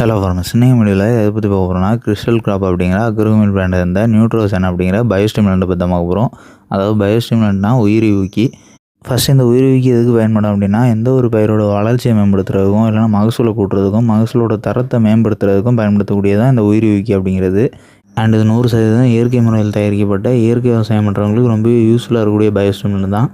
Hello ஃபார்மஸ் இன்னைக்கு முடியல எதை பற்றி பார்க்க போகிறோம்னா கிறிஸ்டல் கிராப் அப்படிங்கிற அக்ரோமில் பிராண்ட் இருந்த நியூட்ரோசன் அப்படிங்கிற பயோஸ்டிமுலண்ட்டை பற்றி தான் பார்க்க போகிறோம் அதாவது பயோஸ்டிமுலண்ட்னா உயிரி ஊக்கி. ஃபஸ்ட் இந்த உயிரி ஊக்கி எதுக்கு பயன்படும் அப்படின்னா எந்த ஒரு பயிரோட வளர்ச்சியை மேம்படுத்துறதுக்கும் இல்லைனா மகசூலை கூட்டுறதுக்கும் மகசூலோட தரத்தை மேம்படுத்துறதுக்கும் பயன்படுத்தக்கூடியதான் இந்த உயிரி ஊக்கி அப்படிங்கிறது. அண்ட் இது நூறு சதவீதம் இயற்கை முறையில் தயாரிக்கப்பட்ட இயற்கை விவசாயம் பண்ணுறவங்களுக்கு ரொம்ப யூஸ்ஃபுல்லாக இருக்கக்கூடிய பயோஸ்டிமுலண்ட் தான்.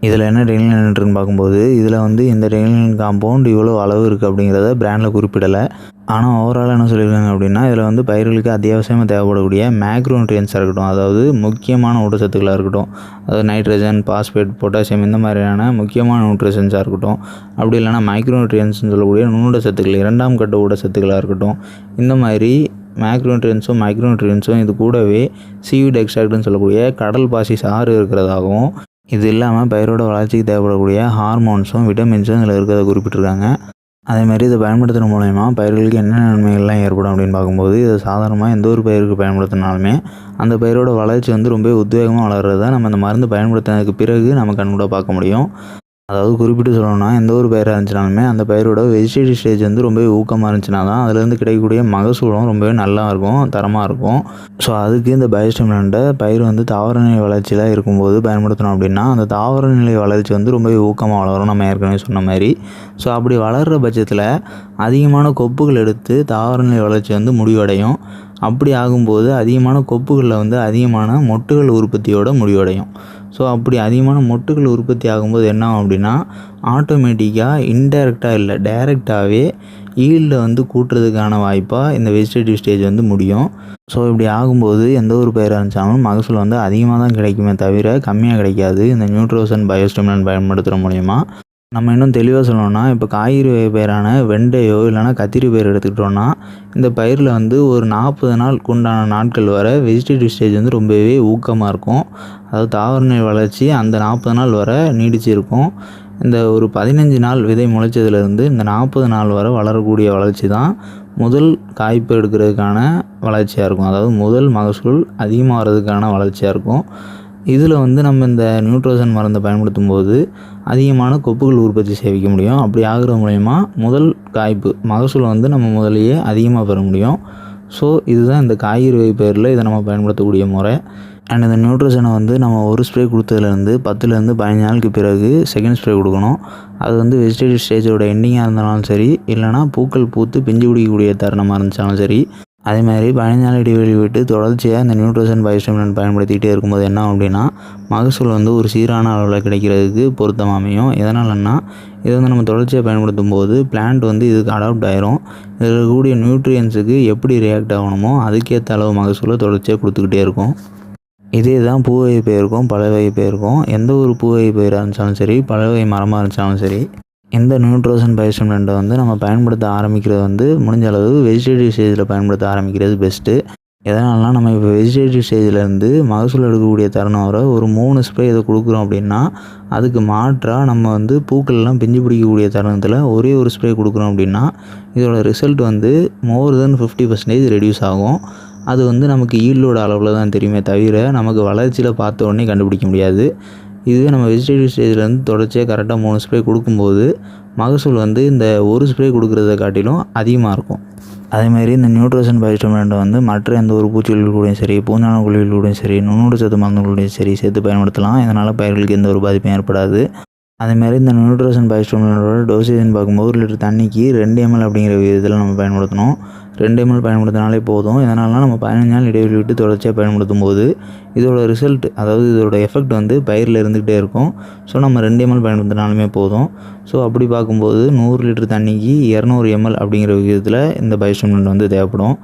இதில் என்ன டெக்னிக் பார்க்கும்போது இதில் வந்து இந்த டெக்னிக் காம்பவுண்ட் இவ்வளோ அளவு இருக்குது அப்படிங்கிறத பிராண்டில் குறிப்பிடலை. ஆனால் ஓவரால் என்ன சொல்லியிருக்காங்க அப்படின்னா இதில் வந்து பயிர்களுக்கு அத்தியாவசியமாக தேவைப்படக்கூடிய மேக்ரோன்ட்ரியன்ஸாக இருக்கட்டும் அதாவது முக்கியமான ஊட்டச்சத்துக்களாக இருக்கட்டும் அதாவது நைட்ரஜன் பாஸ்பேட் பொட்டாசியம் இந்த மாதிரியான முக்கியமான நியூட்ரிஷன்ஸாக இருக்கட்டும் அப்படி இல்லைனா மைக்ரோன்ட்ரியன்ஸ்னு சொல்லக்கூடிய நுண்ணூட்டச்சத்துக்கள் இரண்டாம் கட்ட ஊட்டச்சத்துக்களாக இருக்கட்டும் இந்த மாதிரி மேக்ரோன்ட்ரியன்ஸும் மைக்ரோன்ட்ரியன்ஸும் இது கூடவே சீவிட் எக்ஸ்ட்ராக்ட்னு சொல்லக்கூடிய கடல் பாசி சாறு இருக்கிறதாகவும் இது இல்லாமல் பயிரோட வளர்ச்சிக்கு தேவைப்படக்கூடிய ஹார்மோன்ஸும் விட்டமின்ஸும் இதில் இருக்கிறத குறிப்பிட்டிருக்காங்க. அதேமாதிரி இதை பயன்படுத்துகிற மூலயமா பயிர்களுக்கு என்ன நன்மைகள்லாம் ஏற்படும் அப்படின்னு பார்க்கும்போது இதை சாதாரணமாக எந்த ஒரு பயிருக்கு பயன்படுத்தினாலுமே அந்த பயிரோட வளர்ச்சி வந்து ரொம்ப உத்வேகமாக வளர்கிறத நம்ம இந்த மருந்து பயன்படுத்தினதுக்கு பிறகு நம்ம கண்கூட பார்க்க முடியும். அதாவது குறிப்பிட்டு சொல்லணும்னா எந்த ஒரு பயிராக இருந்துச்சுனாலுமே அந்த பயிரோட வெஜிடேட்டிவ் ஸ்டேஜ் வந்து ரொம்பவே ஊக்கமாக இருந்துச்சுன்னா தான் அதுலேருந்து கிடைக்கக்கூடிய மகசூலும் ரொம்பவே நல்லா இருக்கும் தரமாக இருக்கும். ஸோ அதுக்கு இந்த பயோஸ்டிமுலண்ட்டை பயிர் வந்து தாவரநிலை வளர்ச்சியில் இருக்கும்போது பயன்படுத்தணும் அப்படின்னா அந்த தாவரநிலை வளர்ச்சி வந்து ரொம்பவே ஊக்கமாக வளரும் நம்ம ஏற்கனவே சொன்ன மாதிரி. ஸோ அப்படி வளர்கிற பட்சத்தில் அதிகமான கொப்புகள் எடுத்து தாவரநிலை வளர்ச்சி வந்து முடிவடையும். அப்படி ஆகும்போது அதிகமான கொப்புகளில் வந்து அதிகமான மொட்டுகள் உற்பத்தியோட முடிவடையும். ஸோ அப்படி அதிகமான மொட்டுகள் உற்பத்தி ஆகும்போது என்ன ஆகும் அப்படின்னா ஆட்டோமேட்டிக்காக இன்டைரக்டாக இல்லை டைரெக்டாகவே ஈல்டை வந்து கூட்டுறதுக்கான வாய்ப்பாக இந்த வெஜிடேட்டிவ் ஸ்டேஜ் வந்து முடியும். ஸோ இப்படி ஆகும்போது எந்த ஒரு பயிராக இருந்துச்சாலும் மகசூல் வந்து அதிகமாக தான் கிடைக்குமே தவிர கம்மியாக கிடைக்காது. இந்த நியூட்ரோசன் பயோஸ்டிமுலன் பயன்படுத்துகிற மூலயமா. நம்ம இன்னும் தெளிவாக சொல்லணும்னா இப்போ காய்கறி வகை பயிரான வெண்டையோ இல்லைனா கத்திரி பயிர் எடுத்துக்கிட்டோன்னா இந்த பயிரில் வந்து ஒரு நாற்பது நாளுக்கு உண்டான நாட்கள் வர வெஜிடேட்டிவ் ஸ்டேஜ் வந்து ரொம்பவே ஊக்கமாக இருக்கும். அதாவது தாவர வளர்ச்சி அந்த நாற்பது நாள் வர நீடிச்சு இருக்கும் இந்த ஒரு பதினஞ்சு நாள் விதை முளைச்சதுலேருந்து இந்த நாற்பது நாள் வரை வளரக்கூடிய வளர்ச்சி தான் முதல் காய்ப்பு எடுக்கிறதுக்கான வளர்ச்சியாக இருக்கும். அதாவது முதல் மகசூல் அதிகமாக வர்றதுக்கான வளர்ச்சியாக இருக்கும். இதில் வந்து நம்ம இந்த நியூட்ரோசன் மருந்தை பயன்படுத்தும் போது அதிகமான கொப்புகள் உற்பத்தி சேவிக்க முடியும். அப்படி ஆகிற மூலயமா முதல் காய்ப்பு மகசூல் வந்து நம்ம முதலையே அதிகமாக பெற முடியும். ஸோ இதுதான் இந்த காய்கறி வைப்பேரில் இதை நம்ம பயன்படுத்தக்கூடிய முறை. அண்ட் இந்த நியூட்ரிஷனை வந்து நம்ம ஒரு ஸ்ப்ரே கொடுத்ததுலேருந்து பத்துலேருந்து பதினஞ்சு நாளுக்கு பிறகு செகண்ட் ஸ்ப்ரே கொடுக்கணும். அது வந்து வெஜிடேட்டிவ் ஸ்டேஜோட எண்டிங்காக இருந்தாலும் சரி இல்லைனா பூக்கள் பூத்து பிஞ்சு பிடிக்கக்கூடிய தருணமாக இருந்துச்சாலும் சரி அதே மாதிரி பதினஞ்சு நாள் இடைவெளி விட்டு தொடர்ச்சியாக இந்த நியூட்ரிஷன் பயோஸ்டிமுலன் பயன்படுத்திக்கிட்டே இருக்கும்போது என்ன அப்படின்னா மகசூல் வந்து ஒரு சீரான அளவில் கிடைக்கிறதுக்கு பொருத்தம் அமையும். எதனாலன்னா இதை வந்து நம்ம தொடர்ச்சியாக பயன்படுத்தும் போது பிளான்ட் வந்து இதுக்கு அடாப்ட் ஆயிரும். இதில் இருக்கக்கூடிய நியூட்ரியன்ஸுக்கு எப்படி ரியாக்ட் ஆகணுமோ அதுக்கேற்ற அளவு மகசூலை தொடர்ச்சியாக கொடுத்துக்கிட்டே இருக்கும். இதே தான் பூவகை பயிருக்கும் பல வகை பயிருக்கும். எந்த ஒரு பூவகை பயிராக இருந்தாலும் சரி பல வகை மரமாக இருந்தாலும் சரி இந்த நியூட்ரோசன் பயோஸ்டிமுலண்ட்டை வந்து நம்ம பயன்படுத்த ஆரம்பிக்கிறது வந்து முடிஞ்ச அளவு வெஜிடேட்டிவ் ஸ்டேஜில் பயன்படுத்த ஆரம்பிக்கிறது பெஸ்ட்டு எதனாலனா நம்ம இப்போ வெஜிடேட்டிவ் ஸ்டேஜிலேருந்து மகசூல் எடுக்கக்கூடிய தருணம் வர ஒரு மூணு ஸ்ப்ரே இதை கொடுக்குறோம் அப்படின்னா அதுக்கு மாற்றாக நம்ம வந்து பூக்கள்லாம் பிஞ்சு பிடிக்கக்கூடிய தருணத்தில் ஒரே ஒரு ஸ்ப்ரே கொடுக்குறோம் அப்படின்னா இதோட ரிசல்ட் வந்து more than fifty percentage reduce ஆகும். அது வந்து நமக்கு ஈல்டோட அளவில் தான் தெரியுமே தவிர நமக்கு வளர்ச்சியில் பார்த்த உடனே கண்டுபிடிக்க முடியாது. இதுவே நம்ம வெஜிடேட்டிவ் ஸ்டேஜ்லேருந்து தொடர்ச்சியாக கரெக்டாக மூணு ஸ்ப்ரே கொடுக்கும்போது மகசூல் வந்து இந்த ஒரு ஸ்ப்ரே கொடுக்குறத காட்டிலும் அதிகமாக இருக்கும். அதேமாதிரி இந்த நியூட்ரோசன் பயோஸ்டமெண்ட்டை வந்து மற்ற எந்த ஒரு பூச்சிகள் கூடயும் சரி பூஞ்சான குழிகள் கூடயும் சரி நுண்ணூட்ட சத்து மருந்துகளுடையும் சரி சேர்த்து பயன்படுத்தலாம். இதனால் பயிர்களுக்கு எந்த ஒரு பாதிப்பும் ஏற்படாது. அதேமாதிரி இந்த நியூட்ரோசன் பயோஸ்டமெண்டோட டோசேஜ்னு பார்க்கும்போது ஒரு லிட்டர் தண்ணிக்கு ரெண்டு எம்எல் அப்படிங்கிற விதத்தில் நம்ம பயன்படுத்தணும். ரெண்டு எம்எல் பயன்படுத்தினாலே போதும். இதனால நம்ம பதினஞ்சு நாள் இடைவெளி விட்டு தொடர்ச்சியாக பயன்படுத்தும் போது இதோட ரிசல்ட் அதாவது இதோட எஃபெக்ட் வந்து பயிரில் இருந்துகிட்டே இருக்கும். ஸோ நம்ம ரெண்டு எம்எல் பயன்படுத்தினாலுமே போதும். ஸோ அப்படி பார்க்கும்போது நூறு லிட்டர் தண்ணிக்கு இரநூறு எம்எல் அப்படிங்கிற விகிதத்தில் இந்த பயோஸ்டிமுலண்ட் வந்து தேவைப்படும்.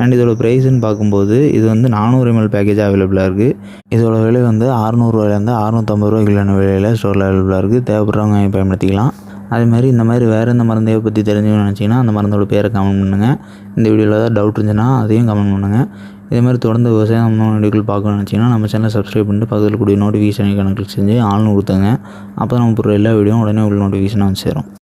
அண்ட் இதோட ப்ரைஸ்ன்னு பார்க்கும்போது இது வந்து நானூறு எம்எல் பேக்கேஜ் அவைலபிளாக இருக்குது இதோட விலை வந்து அறநூறுவாயிலேருந்து அறநூற்றம்பது ரூபாய்க்குள்ளான விலையில் ஸ்டோரில் அவைலபிளாக இருக்குது தேவைப்படுறவங்க பயன்படுத்திக்கலாம். அதே மாதிரி இந்த மாதிரி வேறு எந்த மருந்தையை பற்றி தெரிஞ்சுக்கணும்னு நினச்சிங்கன்னா அந்த மருந்தோட பேரை கமெண்ட் பண்ணுங்கள் இந்த வீடியோவில் ஏதாவது டவுட் இருந்துச்சுன்னா அதையும் கமெண்ட் பண்ணுங்கள் இதே மாதிரி தொடர்ந்து விவசாயம் வீடியோக்கள் பார்க்கணும்னு நினச்சிங்கன்னா நம்ம சேனலை சப்ஸ்கிரைப் பண்ணிட்டு பக்கத்தில் கூடிய நோட்டிஃபிகேஷன் கணக்கு செஞ்சு ஆள்னு கொடுத்துங்க அப்போ நம்ம போடுற எல்லா வீடியோவும் உடனே உள்ள நோட்டிஃபிகேஷனாக வந்து சேரும்.